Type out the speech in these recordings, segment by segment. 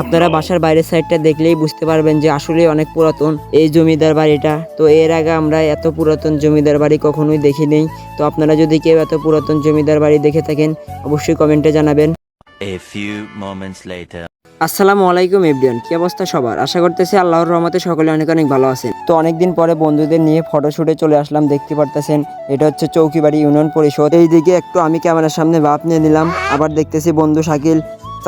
আপনারা বাসার বাইরের সাইডটা দেখলেই বুঝতে পারবেন যে আসলে অনেক পুরাতন এই জমিদার বাড়িটা। তো এর আগে আমরা এত পুরাতন জমিদার বাড়ি কখনোই দেখিনি। তো আপনারা যদি কেউ এত পুরাতন জমিদার বাড়ি দেখে থাকেন অবশ্যই কমেন্টে জানাবেন। A few moments later. আসসালামু আলাইকুম এভরিওয়ান কি অবস্থা সবার? আশা করতেছি আল্লাহর রহমতে সকলে অনেক অনেক ভালো আছেন। তো অনেকদিন পরে বন্ধুদের নিয়ে ফটোশুটে চলে আসলাম দেখতে পারতেছেন। এটা হচ্ছে চৌকিবাড়ি ইউনিয়ন পরিষদ। এইদিকে একটু আমি ক্যামেরার সামনে ভাব নিয়ে নিলাম। আবার দেখতেছি বন্ধু শাকিল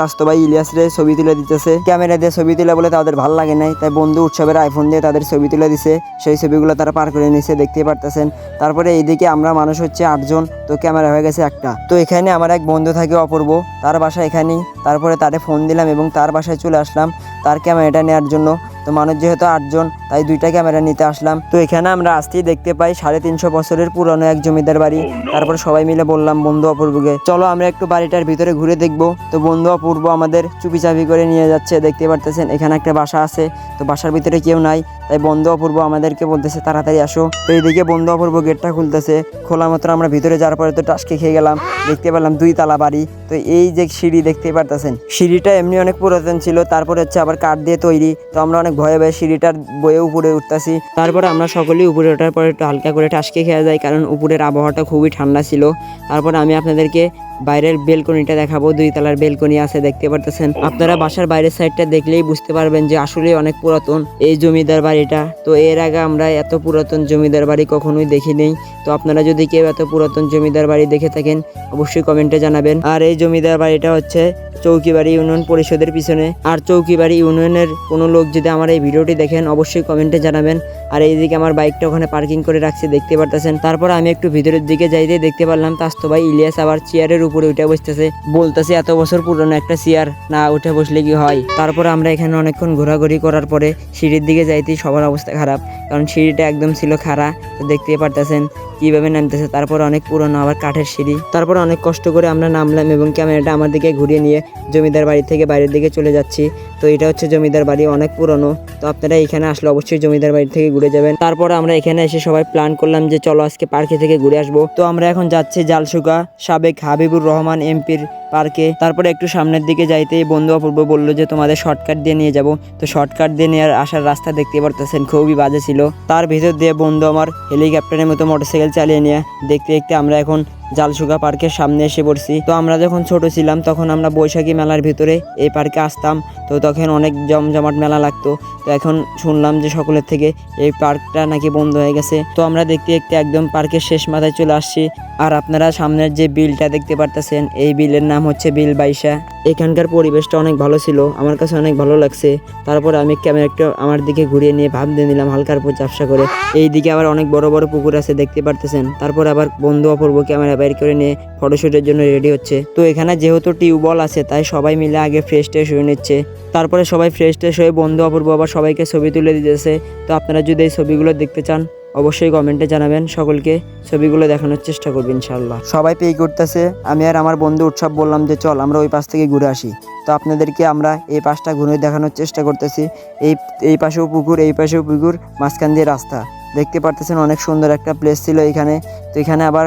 চাস্তো ভাই ইলিয়াস রে ছবি তুলে দিতেছে। ক্যামেরা দিয়ে ছবি তুলে বলে তাদের ভালো লাগে নাই। তাই বন্ধু উৎসবের আইফোন দিয়ে তাদের ছবি তুলে দিছে। সেই ছবিগুলো তারা পার করে নিছে দেখতে পারতেছেন। তারপরে এইদিকে আমরা মানুষ হচ্ছে আটজন তো ক্যামেরা হয়ে গেছে একটা। তো এখানে আমার এক বন্ধু থাকে অপূর্ব, তার বাসা এখানেই। তারপরে তারে ফোন দিলাম এবং তার বাসায় চলে আসলাম। তার ক্যামেরাটা নেওয়ার জন্য। তো মানুষ যেহেতু আটজন তাই দুইটা ক্যামেরা নিতে আসলাম। তো এখানে আমরা আসতেই দেখতে পাই সাড়ে তিনশো বছরের পুরনো এক জমিদার বাড়ি। তারপর সবাই মিলে বললাম বন্ধু অপূর্বকে চলো আমরা একটু বাড়িটার ভিতরে ঘুরে দেখব। তো বন্ধু অপূর্ব আমাদের চুপিচাপি করে নিয়ে যাচ্ছে দেখতে পারতেছেন এখানে একটা বাসা আছে। তো বাসার ভিতরে কেউ নাই। তাই বন্ধু অপূর্ব আমাদেরকে বলতেছে, তাড়াতাড়ি আসো। তো এইদিকে বন্ধু অপূর্ব গেটটা খুলতেছে। খোলা মাত্র আমরা ভিতরে যাওয়ার পরে তো টাসকে খেয়ে গেলাম। দেখতে পেলাম দুই তালা বাড়ি। তো এই যে সিঁড়ি দেখতে পারতেছেন, সিঁড়িটা এমনি অনেক পুরাতন ছিল, তারপরে হচ্ছে আবার কাঠ দিয়ে তৈরি। তো আমরা অনেক ভয়ে ভয়ে সিঁড়িটার বয়ে উপরে উঠতেছি। তারপরে আমরা সকলেই উপরে ওঠার পরে একটু হালকা করে টাসকে খেয়ে যাই, কারণ উপরের আবহাওয়াটা খুবই ঠান্ডা ছিল। তারপরে আমি আপনাদেরকে বাইরের বেলকনিটা দেখাবো দুই তলার বেলকনি আছে, দেখতে পারতেছেন। আপনারা বাসার বাইরের সাইডটা দেখলেই বুঝতে পারবেন যে আসলে অনেক পুরাতন এই জমিদার বাড়িটা। তো এর আগে আমরা এত পুরাতন জমিদার বাড়ি কখনোই দেখিনি। তো আপনারা যদি কেউ এত পুরাতন জমিদার বাড়ি দেখে থাকেন, অবশ্যই কমেন্টে জানাবেন। আর এই জমিদার বাড়িটা হচ্ছে চৌকিবাড়ি ইউনিয়ন পরিষদের পিছনে। আর চৌকিবাড়ি ইউনিয়নের কোনো লোক যদি আমার এই ভিডিওটি দেখেন, অবশ্যই কমেন্টে জানাবেন। আর এইদিকে আমার বাইকটা ওখানে পার্কিং করে রাখছি, দেখতে পারতেছেন। তারপর আমি একটু ভিতরের দিকে যাইতে দেখতে পারলাম, তাস্তো ভাই ইলিয়াস আবার চেয়ারের উপরে উঠে বসতেছে। বলতেছে, এত বছর পুরনো একটা চেয়ার, না উঠে বসলে কি হয়? তারপর আমরা এখানে অনেকক্ষণ ঘোরাঘুরি করার পরে সিঁড়ির দিকে যাইতেই সবার অবস্থা খারাপ। কারণ সিঁড়িটা একদম ছিল খাড়া, তো দেখতেই পারতেছেন কীভাবে নামতেছে। তারপর অনেক পুরনো আবার কাঠের সিঁড়ি। তারপর অনেক কষ্ট করে আমরা নামলাম এবং ক্যামেরাটা আমার দিকে ঘুরিয়ে নিয়ে জমিদার বাড়ি থেকে বাইরের দিকে চলে যাচ্ছি। তো এটা হচ্ছে জমিদার বাড়ি, অনেক পুরনো। তো আপনারা এখানে আসলে অবশ্যই জমিদার বাড়ি থেকে ঘুরে যাবেন। তারপর আমরা এখানে এসে সবাই প্ল্যান করলাম যে চলো আজকে পার্কে থেকে ঘুরে আসব। তো আমরা এখন যাচ্ছি জালসুকা সাবেক হাবিবুর রহমান এমপির পার্কে। তারপরে একটু সামনের দিকে যাইতেই বন্ধু অপূর্ব বলল যে, তোমাদের শর্টকাট দিয়ে নিয়ে যাব। তো শর্টকাট দিয়ে নেওয়ার আসার রাস্তা দেখতে পারতেছেন, খুবই বাজে ছিল। তার ভিতর দিয়ে বন্ধু আমার হেলিকপ্টারের মতো মোটরসাইকেল চালিয়ে নিয়ে, দেখতে দেখতে আমরা এখন জালসুগা পার্কের সামনে এসে পড়ছি। তো আমরা যখন ছোট ছিলাম, তখন আমরা বৈশাখী মেলার ভিতরে এই পার্কে আসতাম। তো তখন অনেক জমজমাট মেলা লাগতো। তো এখন শুনলাম যে সকলের থেকে এই পার্কটা নাকি বন্ধ হয়ে গেছে। তো আমরা দেখতে দেখতে একদম পার্কের শেষ মাথায় চলে আসছি। আর আপনারা সামনের যে বিলটা দেখতে পারতেছেন, এই বিলের নাম হচ্ছে বিল বাইশা। এখানকার পরিবেশটা অনেক ভালো ছিল, আমার কাছে অনেক ভালো লাগছে। তারপরে আমি ক্যামেরাটা আমার দিকে ঘুরিয়ে নিয়ে ভাব দিয়ে নিলাম হালকার উপর চাপসা করে। এই দিকে আবার অনেক বড় বড় পুকুর আছে, দেখতে পারতেছেন। তারপর আবার বন্ধু অপূর্ব ক্যামেরা বাইর করে নিয়ে ফটোশুটের জন্য রেডি হচ্ছে। তো এখানে যেহেতু টিউবওয়েল আছে, তাই সবাই মিলে আগে ফ্রেশ ট্রেশ হয়ে নিচ্ছে। তারপরে সবাই ফ্রেশ ট্রেশ হয়ে বন্ধু অপূর্ব আবার সবাইকে ছবি তুলে দিতেছে। তো আপনারা যদি এই ছবিগুলো দেখতে চান অবশ্যই কমেন্টে জানাবেন সকলকে। ছবিগুলো দেখানোর চেষ্টা করবেন ইনশাল্লাহ সবাই পেয়ে করতেছে আমি আর আমার বন্ধু উৎসব বললাম যে, চল, আমরা ওই পাশ থেকে ঘুরে আসি। তো আপনাদেরকে আমরা এই পাশটা ঘুরে দেখানোর চেষ্টা করতেছি। এই এই পাশেও পুকুর, এই পাশেও পুকুর, মাঝখান দিয়ে রাস্তা। দেখতে পারতেছেন অনেক সুন্দর একটা প্লেস ছিল এখানে। তো এখানে আবার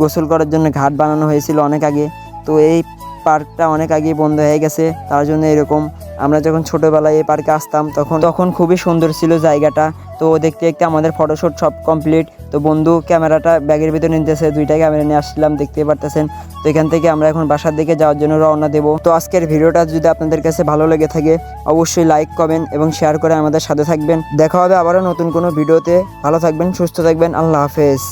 গোসল করার জন্য ঘাট বানানো হয়েছিল অনেক আগে। তো এই পার্কটা অনেক আগে বন্ধ হয়ে গেছে। তার জন্য এরকম আমরা যখন ছোটোবেলায় এই পার্কে আসতাম, তখন তখন খুবই সুন্দর ছিল জায়গাটা। তো দেখতে দেখতে আমাদের ফটোশ্যুট সব কমপ্লিট তো বন্ধু, ক্যামেরাটা ব্যাগের ভিতরে নিতেছে, দুইটা ক্যামেরা নিয়ে আসছিলাম দেখতে পারতেছেন। তো এখান থেকে আমরা এখন বাসার দিকে যাওয়ার জন্য রওনা দেবো। তো আজকের ভিডিওটা যদি আপনাদের কাছে ভালো লেগে থাকে, অবশ্যই লাইক কমেন্ট এবং শেয়ার করে আমাদের সাথে থাকবেন। দেখা হবে আবারও নতুন কোনো ভিডিওতে। ভালো থাকবেন, সুস্থ থাকবেন, আল্লাহ হাফেজ।